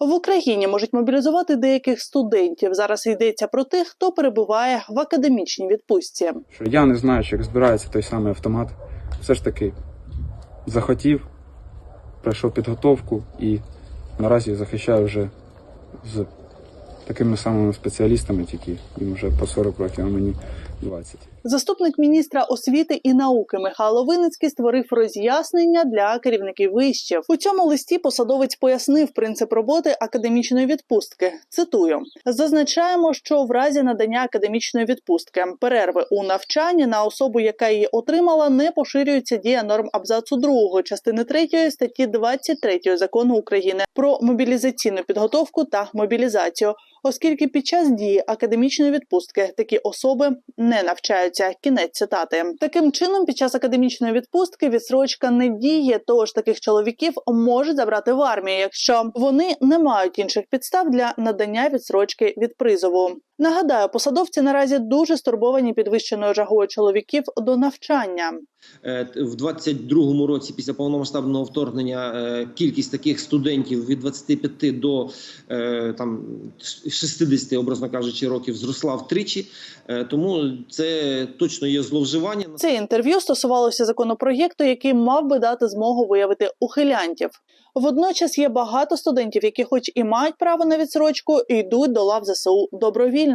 В Україні можуть мобілізувати деяких студентів. Зараз йдеться про тих, хто перебуває в академічній відпустці. я не знаю, як збирається той самий автомат. Все ж таки захотів, пройшов підготовку і наразі захищаю вже з такими самими спеціалістами, тільки їм вже по 40 років, а мені 20. Заступник міністра освіти і науки Михайло Виницький створив роз'яснення для керівників вишів. У цьому листі посадовець пояснив принцип роботи академічної відпустки. Цитую: зазначаємо, що в разі надання академічної відпустки перерви у навчанні на особу, яка її отримала, не поширюється дія норм абзацу 2 частини 3 статті 23 закону України про мобілізаційну підготовку та мобілізацію, оскільки під час дії академічної відпустки такі особи не навчаються. Кінець цитати. Таким чином, під час академічної відпустки відсрочка не діє, тож таких чоловіків можуть забрати в армію, якщо вони не мають інших підстав для надання відсрочки від призову. Нагадаю, посадовці наразі дуже стурбовані підвищеною жагою чоловіків до навчання. Е, В 22-му році, після повномасштабного вторгнення, е, кількість таких студентів від 25 до е, там 60, образно кажучи, років зросла втричі. Тому це точно є зловживання. Це інтерв'ю стосувалося законопроєкту, який мав би дати змогу виявити ухилянтів. Водночас є багато студентів, які, хоч і мають право на відсрочку, йдуть до лав ЗСУ добровільно.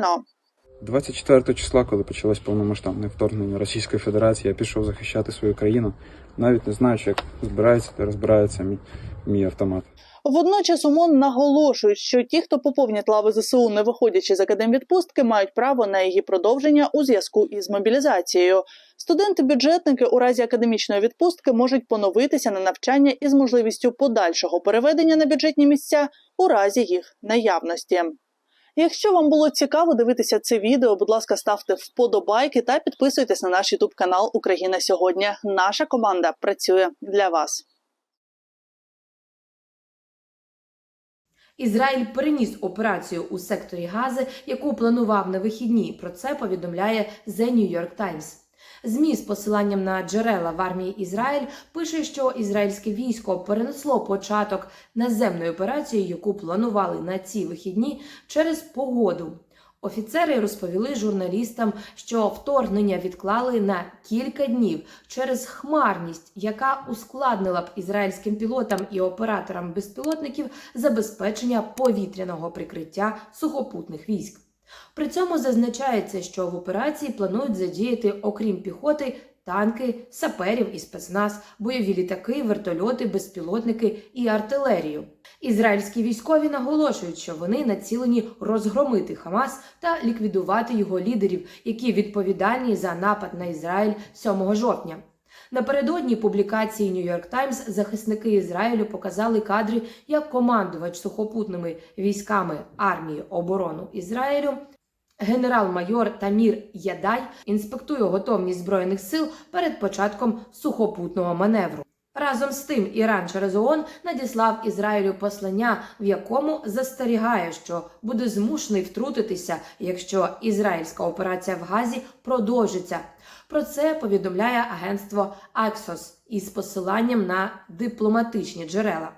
24 числа, коли почалось повномасштабне вторгнення Російської Федерації, я пішов захищати свою країну, навіть не знаючи, як збирається та розбирається мій, мій автомат. Водночас ОМОН наголошують, що ті, хто поповнять лави ЗСУ, не виходячи з академвідпустки, мають право на її продовження у зв'язку із мобілізацією. Студенти-бюджетники у разі академічної відпустки можуть поновитися на навчання із можливістю подальшого переведення на бюджетні місця у разі їх наявності. Якщо вам було цікаво дивитися це відео, будь ласка, ставте вподобайки та підписуйтесь на наш Ютуб канал Україна сьогодні. Наша команда працює для вас. Ізраїль переніс операцію у секторі Гази, яку планував на вихідні. Про це повідомляє The New York Times. ЗМІ з посиланням на джерела в армії Ізраїль пише, що ізраїльське військо перенесло початок наземної операції, яку планували на ці вихідні через погоду. Офіцери розповіли журналістам, що вторгнення відклали на кілька днів через хмарність, яка ускладнила б ізраїльським пілотам і операторам безпілотників забезпечення повітряного прикриття сухопутних військ. При цьому зазначається, що в операції планують задіяти, окрім піхоти, танки, саперів і спецназ, бойові літаки, вертольоти, безпілотники і артилерію. Ізраїльські військові наголошують, що вони націлені розгромити Хамас та ліквідувати його лідерів, які відповідальні за напад на Ізраїль 7 жовтня. Напередодні публікації York Times захисники Ізраїлю показали кадри, як командувач сухопутними військами армії оборону Ізраїлю Генерал-майор Тамір Ядай інспектує готовність збройних сил перед початком сухопутного маневру. Разом з тим, Іран через ООН надіслав Ізраїлю послання, в якому застерігає, що буде змушений втрутитися, якщо ізраїльська операція в Газі продовжиться. Про це повідомляє агентство Axios із посиланням на дипломатичні джерела.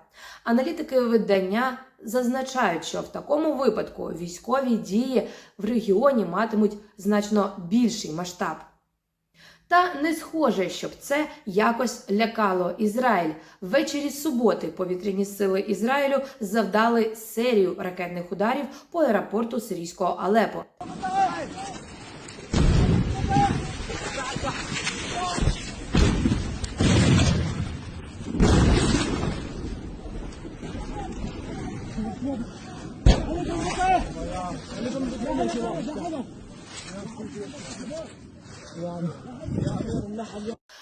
Аналітики видання зазначають, що в такому випадку військові дії в регіоні матимуть значно більший масштаб. Та не схоже, щоб це якось лякало Ізраїль. Ввечері суботи повітряні сили Ізраїлю завдали серію ракетних ударів по аеропорту сирійського Алепо.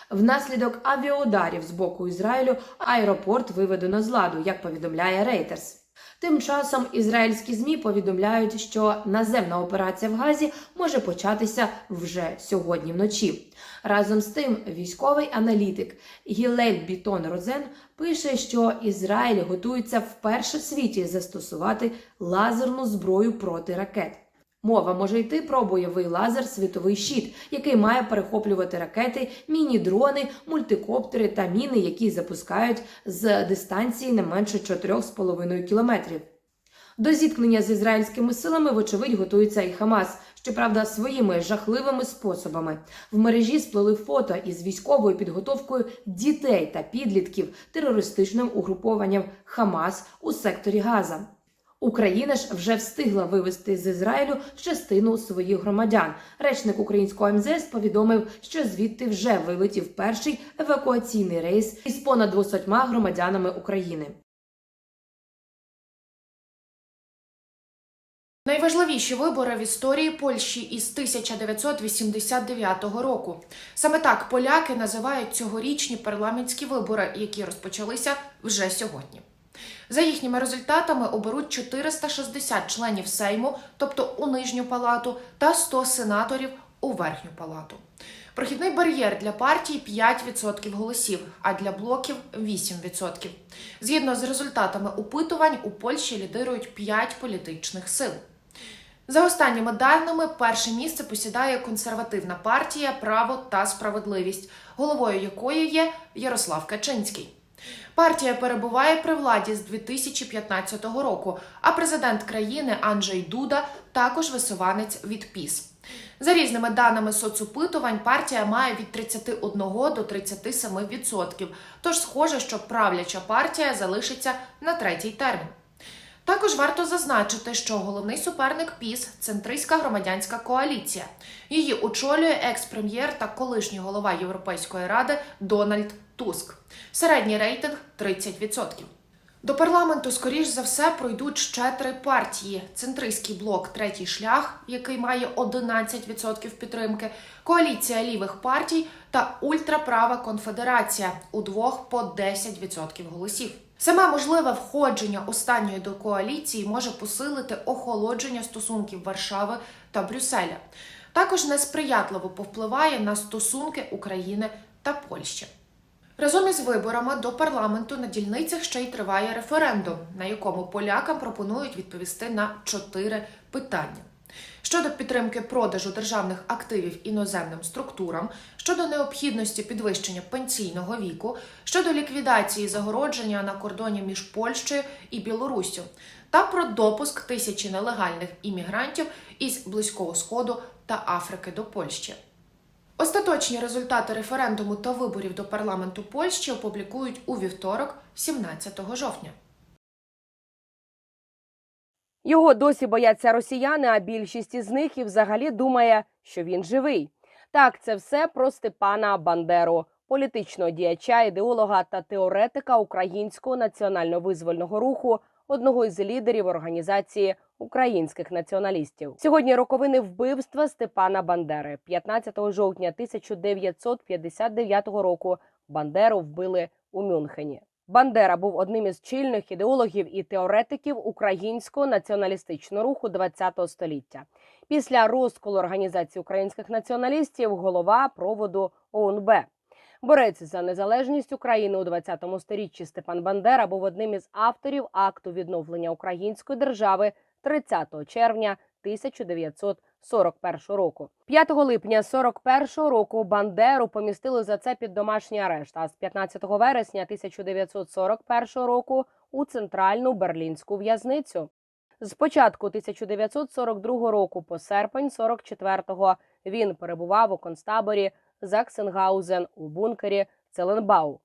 Внаслідок авіаударів з боку Ізраїлю аеропорт виведено з ладу, як повідомляє Reuters. Тим часом ізраїльські змі повідомляють, що наземна операція в Газі може початися вже сьогодні вночі. Разом з тим, військовий аналітик Гілель Бітон Розен пише, що Ізраїль готується вперше в світі застосувати лазерну зброю проти ракет. Мова може йти про бойовий лазер світовий щит, який має перехоплювати ракети, міні-дрони, мультикоптери та міни, які запускають з дистанції не менше 4,5 кілометрів. До зіткнення з ізраїльськими силами, вочевидь, готується і Хамас, щоправда, своїми жахливими способами. В мережі сплели фото із військовою підготовкою дітей та підлітків терористичним угрупованням Хамас у секторі Газа. Україна ж вже встигла вивезти з Ізраїлю частину своїх громадян. Речник українського МЗС повідомив, що звідти вже вилетів перший евакуаційний рейс із понад 200 громадянами України. Найважливіші вибори в історії Польщі із 1989 року. Саме так поляки називають цьогорічні парламентські вибори, які розпочалися вже сьогодні. За їхніми результатами оберуть 460 членів Сейму, тобто у нижню палату, та 100 сенаторів у верхню палату. Прохідний бар'єр для партій 5% голосів, а для блоків 8%. Згідно з результатами опитувань, у Польщі лідирують 5 політичних сил. За останніми даними, перше місце посідає консервативна партія Право та справедливість, головою якої є Ярослав Качинський. Партія перебуває при владі з 2015 року, а президент країни Анджей Дуда також висуванець від ПІС. За різними даними соцопитувань, партія має від 31 до 37%, тож схоже, що правляча партія залишиться на третій термін. Також варто зазначити, що головний суперник ПІС центристська громадянська коаліція. Її очолює екс-прем'єр та колишній голова Європейської ради Дональд Туск. Середній рейтинг 30%. До парламенту, скоріш за все, пройдуть ще три партії: центристський блок Третій шлях, який має 11% підтримки, коаліція лівих партій та ультраправа конфедерація у двох по 10% голосів. Саме можливе входження останньої до коаліції може посилити охолодження стосунків Варшави та Брюсселя. Також несприятливо повпливає на стосунки України та Польщі. Разом із виборами до парламенту на дільницях ще й триває референдум, на якому полякам пропонують відповісти на чотири питання. Щодо підтримки продажу державних активів іноземним структурам, щодо необхідності підвищення пенсійного віку, щодо ліквідації загородження на кордоні між Польщею і Білоруссю, та про допуск тисячі нелегальних іммігрантів із Близького Сходу та Африки до Польщі. Остаточні результати референдуму та виборів до парламенту Польщі опублікують у вівторок, 17 жовтня. Його досі бояться росіяни, а більшість із них і взагалі думає, що він живий. Так, це все про Степана Бандеру, політичного діяча, ідеолога та теоретика українського національно-визвольного руху, одного із лідерів організації українських націоналістів. Сьогодні роковини вбивства Степана Бандери, 15 жовтня 1959 року. Бандеру вбили у Мюнхені. Бандера був одним із чільних ідеологів і теоретиків українського націоналістичного руху ХХ століття. Після розколу організації українських націоналістів голова проводу ОУНБ. Борець за незалежність України у 20 сторіччі Степан Бандера був одним із авторів акту відновлення української держави 30 червня 1941 року. 5 липня 41 року Бандеру помістили за це під домашній арешт, а з 15 вересня 1941 року у центральну берлінську в'язницю. З початку 1942 року по серпень 44-го він перебував у концтаборі Заксенгаузен у бункері Целенбау.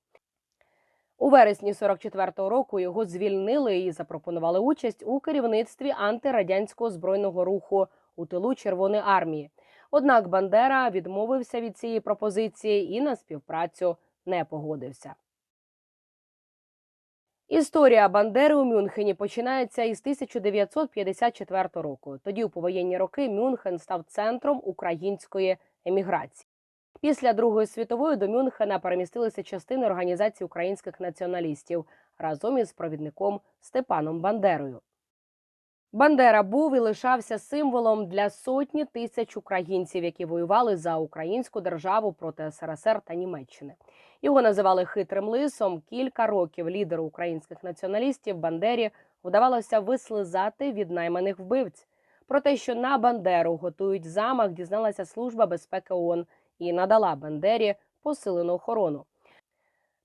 У вересні 44-го року його звільнили і запропонували участь у керівництві антирадянського збройного руху у тилу Червоної армії. Однак Бандера відмовився від цієї пропозиції і на співпрацю не погодився. Історія Бандери у Мюнхені починається із 1954 року. Тоді, у повоєнні роки, Мюнхен став центром української еміграції. Після Другої світової до Мюнхена перемістилися частини організації українських націоналістів разом із провідником Степаном Бандерою. Бандера був і лишався символом для сотні тисяч українців, які воювали за українську державу проти СРСР та Німеччини. Його називали хитрим лисом. Кілька років лідеру українських націоналістів Бандері вдавалося вислизати від найманих вбивць. Про те, що на Бандеру готують замах, дізналася служба безпеки ООН і надала Бандері посилену охорону.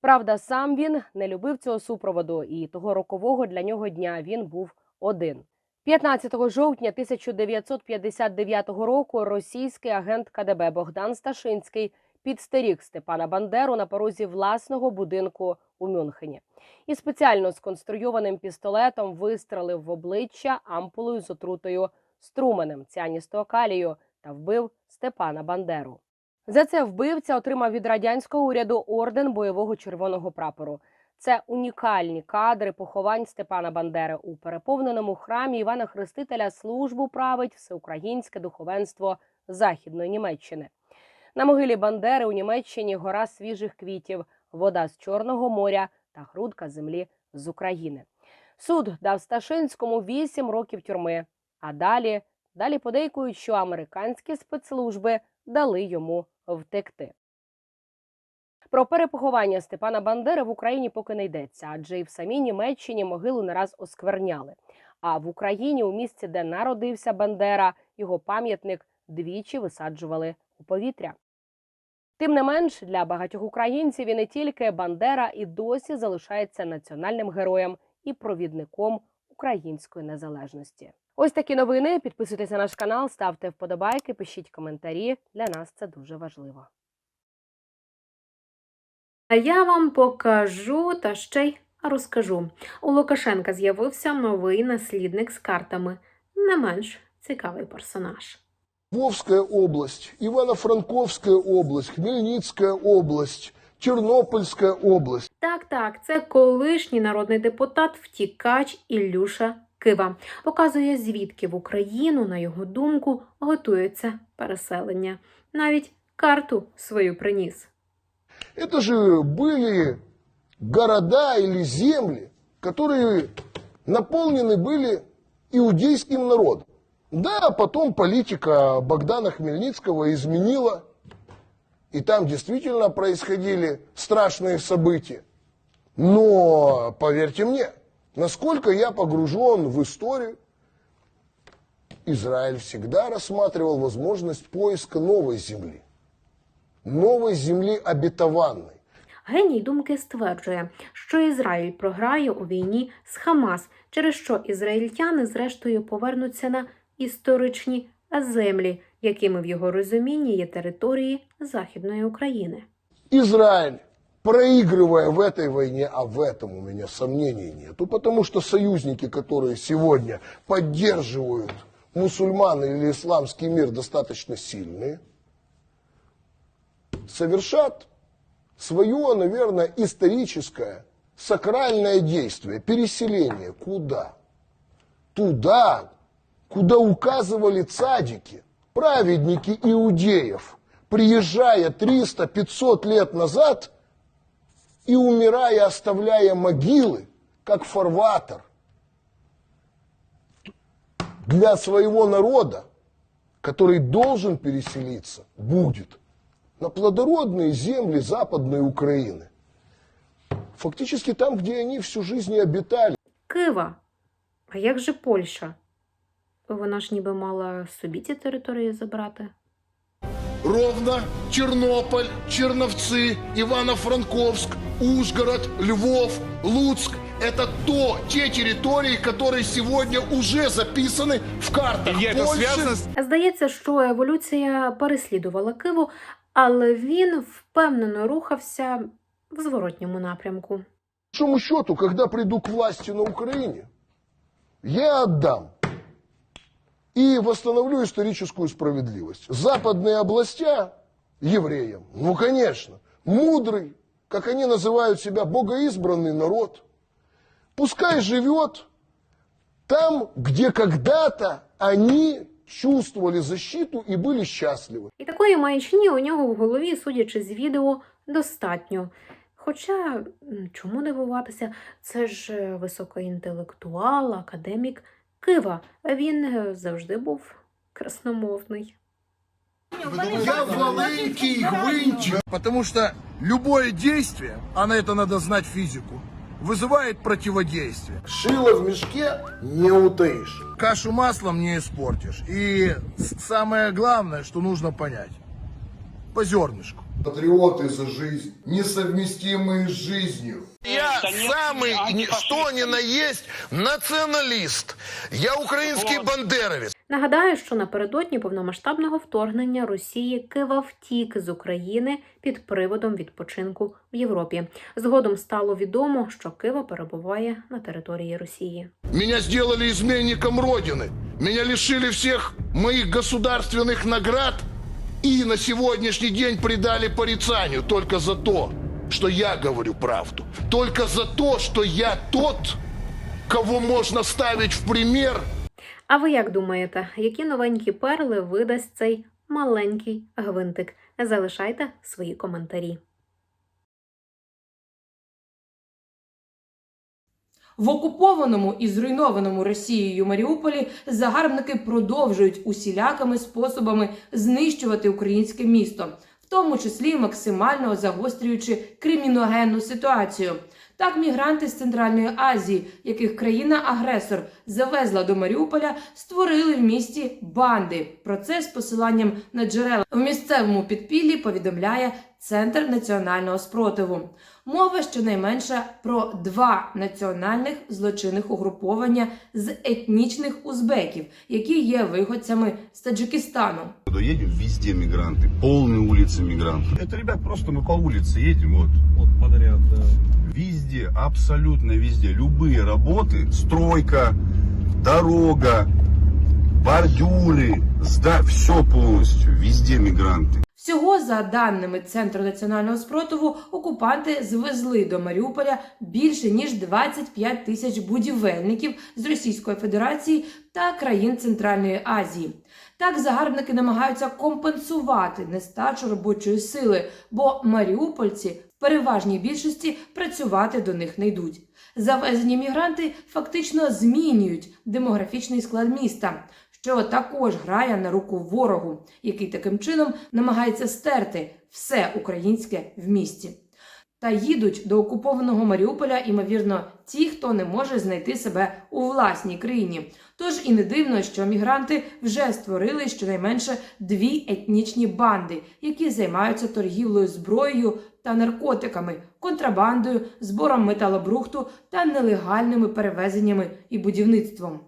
Правда, сам він не любив цього супроводу, і того рокового для нього дня він був один. 15 жовтня 1959 року російський агент КДБ Богдан Сташинський підстеріг Степана Бандеру на порозі власного будинку у Мюнхені і спеціально сконструйованим пістолетом вистрелив в обличчя ампулою з отрутою струменем ціаністого калію та вбив Степана Бандеру. За це вбивця отримав від радянського уряду орден бойового червоного прапору. Це унікальні кадри поховань Степана Бандери у переповненому храмі Івана Хрестителя службу править всеукраїнське духовенство Західної Німеччини. На могилі Бандери у Німеччині гора свіжих квітів, вода з Чорного моря та грудка землі з України. Суд дав Сташинському 8 років тюрми. А далі, далі подейкують, що американські спецслужби дали йому втекти. Про перепоховання Степана Бандери в Україні поки не йдеться, адже і в самій Німеччині могилу не раз оскверняли. А в Україні, у місці, де народився Бандера, його пам'ятник двічі висаджували у повітря. Тим не менш, для багатьох українців і не тільки Бандера і досі залишається національним героєм і провідником української незалежності. Ось такі новини. Підписуйтесь на наш канал, ставте вподобайки, пишіть коментарі. Для нас це дуже важливо. А я вам покажу та ще й розкажу. У Лукашенка з'явився новий наслідник з картами, не менш цікавий персонаж. Львовская область, Ивано-Франковская область, Хмельницкая область, Тернопольская область. Так, так, це колишній народний депутат, втікач Ілюша Кива. Показує, звідки в Україну, на його думку, готується переселення. Навіть карту свою приніс. Это же были города или земли, которые наполнены были иудейским народом. Да, потом политика Богдана Хмельницкого изменила, и там действительно происходили страшные события. Но, поверьте мне, насколько я погружен в историю, Израиль всегда рассматривал возможность поиска новой земли. Новой земли обетованной. Геній думки стверджує, що Ізраїль програє у війні з Хамас, через що ізраїльтяни зрештою повернуться на історичні землі, якими в його розумінні є території Західної України. Израиль, проигрывая в этой войне, а в этом у меня сомнений нету, потому что союзники, которые сегодня поддерживают мусульман или исламский мир, достаточно сильные, совершат свое, наверное, историческое, сакральное действие, переселение. Куда? Туда, куда указывали цадики, праведники иудеев, приезжая 300-500 лет назад и умирая, оставляя могилы, как фарватер для своего народа, который должен переселиться, будет на плодородные земли Западной Украины. Фактически там, где они всю жизнь и обитали. Кива. А як же Польща? Вона ж ніби мала собі ці території забрати. Ровно, Тернополь, Черновцы, Ивано-Франковск, Ужгород, Львов, Луцк – это то, те территории, которые сегодня уже записаны в картах Илья, это Польши, связано с Здається, що еволюція переслідувала Киву, але він впевнено рухався в зворотньому напрямку. По большому счету, когда приду к власти на Украине, я отдам и восстановлю историческую справедливость. Западные областя евреям, ну, конечно, мудрый, как они называют себя, богоизбранный народ, пускай живет там, где когда-то они чувствовали защиту и были счастливы. І такої маячні у нього в голові, судячи з відео, достатньо. Хоча м, чому дивуватися, це ж е, високоінтелектуал, академік Кива. Він е, завжди був красномовний. Я маленький гвинтик. Потому что любое действие, а на это надо знать физику, вызывает противодействие. Шило в мешке не утаишь. Кашу маслом не испортишь. И самое главное, что нужно понять По зернышку. Патриоты за жизнь, несовместимые с жизнью. Я самый, ни- что ни на есть, националист. Я украинский бандеровец. Нагадаю, що напередодні повномасштабного вторгнення Росії Кива втік з України під приводом відпочинку в Європі. Згодом стало відомо, що Кива перебуває на території Росії. Меня сделали изменником Родины. Меня лишили всех моих государственных наград и на сегодняшний день предали порицанию только за то, что я говорю правду. Только за то, что я тот, кого можно ставить в пример А ви як думаєте, які новенькі перли видасть цей маленький гвинтик? Залишайте свої коментарі. В окупованому і зруйнованому Росією Маріуполі загарбники продовжують усілякими способами знищувати українське місто, в тому числі максимально загострюючи криміногенну ситуацію. Так, мігранти з Центральної Азії, яких країна-агресор завезла до Маріуполя, створили в місті банди. Про це з посиланням на джерела в місцевому підпіллі повідомляє Центр національного спротиву. Мова щонайменше про два національних злочинних угруповання з етнічних узбеків, які є виходцями з Таджикистану. Едем везде мигранты, полные улицы мигрантов. Это, ребят, просто мы по улице едем, вот. Вот подряд, да. Везде, абсолютно везде. Любые работы, стройка, дорога, бордюры, сда, все полностью, везде мигранты. Всього, за даними Центру національного спротиву, окупанти звезли до Маріуполя більше ніж 25 тисяч будівельників з Російської Федерації та країн Центральної Азії. Так загарбники намагаються компенсувати нестачу робочої сили, бо маріупольці в переважній більшості працювати до них не йдуть. Завезені мігранти фактично змінюють демографічний склад міста, що також грає на руку ворогу, який таким чином намагається стерти все українське в місті. Та їдуть до окупованого Маріуполя, ймовірно, ті, хто не може знайти себе у власній країні. Тож і не дивно, що мігранти вже створили щонайменше дві етнічні банди, які займаються торгівлею зброєю та наркотиками, контрабандою, збором металобрухту та нелегальними перевезеннями і будівництвом.